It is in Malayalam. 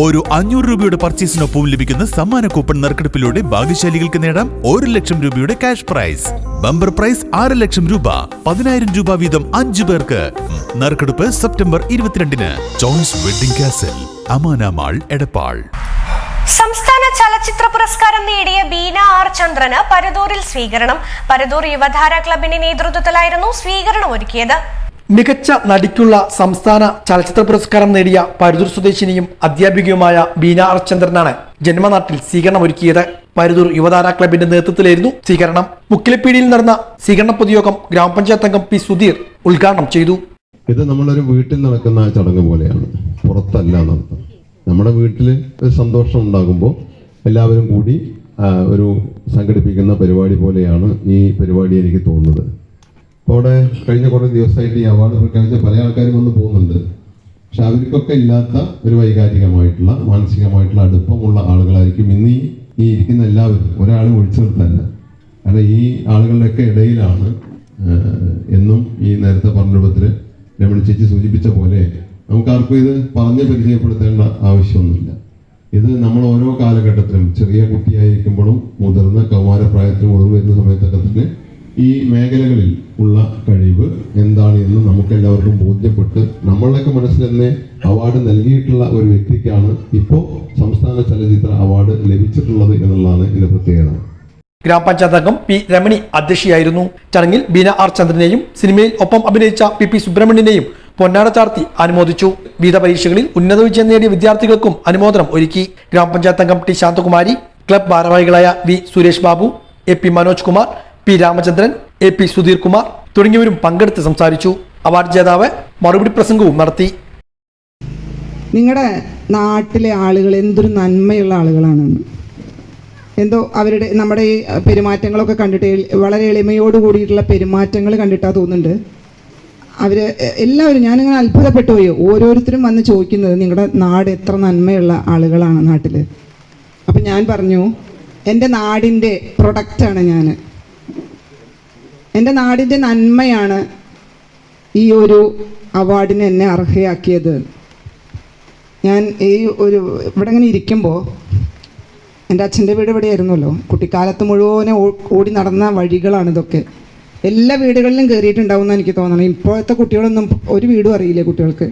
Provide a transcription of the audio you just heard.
ഓരോ അഞ്ഞൂറ് രൂപയുടെ പർച്ചേസിനൊപ്പം ലഭിക്കുന്ന സമ്മാന കൂപ്പൺ നറുക്കെടുപ്പിലൂടെ ഭാഗ്യശാലികൾക്ക് നേടാം ഒരു ലക്ഷം രൂപയുടെ ക്യാഷ് പ്രൈസ് ബമ്പർ പ്രൈസ് ആറ് ലക്ഷം രൂപ. പതിനായിരം രൂപ വീതം അഞ്ചു പേർക്ക്. നറുക്കെടുപ്പ് സെപ്റ്റംബർ ഇരുപത്തിരണ്ടിന്. Choice wedding castle Amana mall Edappal. സംസ്ഥാന ചലച്ചിത്ര പുരസ്കാരം നേടിയ ബീന ആർ ചന്ദ്രന് പരതൂരിൽ സ്വീകരണം. പരതൂർ യുവധാര ക്ലബിന്റെ നേതൃത്വത്തിലായിരുന്നു സ്വീകരണം ഒരുക്കിയത് മികച്ച നടിക്കുള്ള സംസ്ഥാന ചലച്ചിത്ര പുരസ്കാരം നേടിയ പരുതൂർ സ്വദേശിനിയും അധ്യാപികയുമായ ബീന അർച്ചന്ദ്രനാണ് ചന്ദ്രനാണ് ജന്മനാട്ടിൽ സ്വീകരണം ഒരുക്കിയത് പരുതൂർ യുവതാര ക്ലബിന്റെ നേതൃത്വത്തിലായിരുന്നു സ്വീകരണം. മുക്കിലിപ്പീടിയിൽ നടന്ന സ്വീകരണ പൊതുയോഗം ഗ്രാമപഞ്ചായത്ത് അംഗം പി സുധീർ ഉദ്ഘാടനം ചെയ്തു. ഇത് നമ്മളൊരു വീട്ടിൽ നടക്കുന്ന ചടങ്ങ് പോലെയാണ്. പുറത്തല്ല നമ്മുടെ വീട്ടിൽ ഒരു സന്തോഷം ഉണ്ടാകുമ്പോൾ എല്ലാവരും കൂടി ഒരു സംഘടിപ്പിക്കുന്ന പരിപാടി പോലെയാണ് ഈ പരിപാടി എനിക്ക് തോന്നുന്നത്. അവിടെ കഴിഞ്ഞ കുറേ ദിവസമായിട്ട് ഈ അവാർഡ് പ്രഖ്യാപിച്ച പല ആൾക്കാരും വന്ന് പോകുന്നുണ്ട്. പക്ഷെ അവർക്കൊക്കെ ഇല്ലാത്ത ഒരു വൈകാരികമായിട്ടുള്ള മാനസികമായിട്ടുള്ള അടുപ്പമുള്ള ആളുകളായിരിക്കും ഇന്ന് ഈ- ഇരിക്കുന്ന എല്ലാവരും. ഒരാളും ഒഴിച്ചു നിർത്തല്ല. കാരണം ഈ ആളുകളുടെയൊക്കെ ഇടയിലാണ് എന്നും ഈ നേരത്തെ പറഞ്ഞ രൂപത്തിൽ രമണി ചേച്ചി സൂചിപ്പിച്ച പോലെ നമുക്കാർക്കും ഇത് പറഞ്ഞ് പരിചയപ്പെടുത്തേണ്ട ആവശ്യമൊന്നുമില്ല. ഇത് നമ്മൾ ഓരോ കാലഘട്ടത്തിലും ചെറിയ കുട്ടിയായിരിക്കുമ്പോഴും മുതിർന്ന കൗമാരപ്രായത്തിലും മുതിർന്നു വരുന്ന സമയത്തൊക്കെ തന്നെ ഈ മേഖലകളിൽ ഉള്ള കഴിവ് എന്താണ് എന്ന് നമുക്ക് എല്ലാവർക്കും ബോധ്യപ്പെട്ട് നമ്മളുടെയൊക്കെ മനസ്സിൽ തന്നെ അവാർഡ് നൽകിയിട്ടുള്ള ഒരു വ്യക്തിക്കാണ് ഇപ്പോൾ സംസ്ഥാന ചലച്ചിത്ര അവാർഡ് ലഭിച്ചിട്ടുള്ളത് എന്നുള്ളതാണ് ഇതിന്റെ പ്രത്യേകത. ഗ്രാമപഞ്ചായത്ത് അംഗം പി രമണി അധ്യക്ഷയായിരുന്നു. ചടങ്ങിൽ ബീന ആർ ചന്ദ്രനെയും സിനിമയിൽ ഒപ്പം അഭിനയിച്ച പി പി സുബ്രഹ്മണ്യനെയും പൊന്നാട ചാർത്തി അനുമോദിച്ചു. വിവിധ പരീക്ഷകളിൽ ഉന്നത വിജയം നേടിയ വിദ്യാർത്ഥികൾക്കും അനുമോദനം ഒരുക്കി. ഗ്രാമപഞ്ചായത്ത് അംഗം ടി ശാന്തകുമാരി ക്ലബ് ഭാരവാഹികളായ V Suresh Babu A P Manoj Kumar P Ramachandran A P Sudheer Kumar തുടങ്ങിയവരും പങ്കെടുത്ത് സംസാരിച്ചു. അവാർഡ് ജേതാവ് മറുപടി പ്രസംഗവും നടത്തി. നിങ്ങളുടെ നാട്ടിലെ ആളുകൾ എന്തൊരു നന്മയുള്ള ആളുകളാണെന്ന് എന്തോ അവരുടെ നമ്മുടെ ഈ പെരുമാറ്റങ്ങളൊക്കെ കണ്ടിട്ട് വളരെ എളിമയോട് കൂടിയിട്ടുള്ള പെരുമാറ്റങ്ങൾ കണ്ടിട്ടാ തോന്നുന്നുണ്ട്. അവർ എല്ലാവരും ഞാനിങ്ങനെ അത്ഭുതപ്പെട്ടു പോയി. ഓരോരുത്തരും വന്ന് ചോദിക്കുന്നത് നിങ്ങളുടെ നാട് എത്ര നന്മയുള്ള ആളുകളാണ് നാട്ടിൽ അപ്പം ഞാൻ പറഞ്ഞു എന്റെ നാടിന്റെ പ്രൊഡക്റ്റാണ് ഞാൻ എന്റെ നാടിന്റെ നന്മയാണ് ഈ ഒരു അവാർഡിന് എന്നെ അർഹയാക്കിയത്. ഞാൻ ഈ ഒരു ഇവിടെ ഇങ്ങനെ ഇരിക്കുമ്പോൾ എന്റെ അച്ഛന്റെ വീട് ഇവിടെയായിരുന്നല്ലോ. കുട്ടിക്കാലത്ത് മുഴുവനെ ഓടി നടന്ന വഴികളാണ് ഇതൊക്കെ. എല്ലാ വീടുകളിലും കയറിയിട്ടുണ്ടാവും എന്ന് എനിക്ക് തോന്നണം ഇപ്പോഴത്തെ കുട്ടികളൊന്നും ഒരു വീടും അറിയില്ല കുട്ടികൾക്ക്.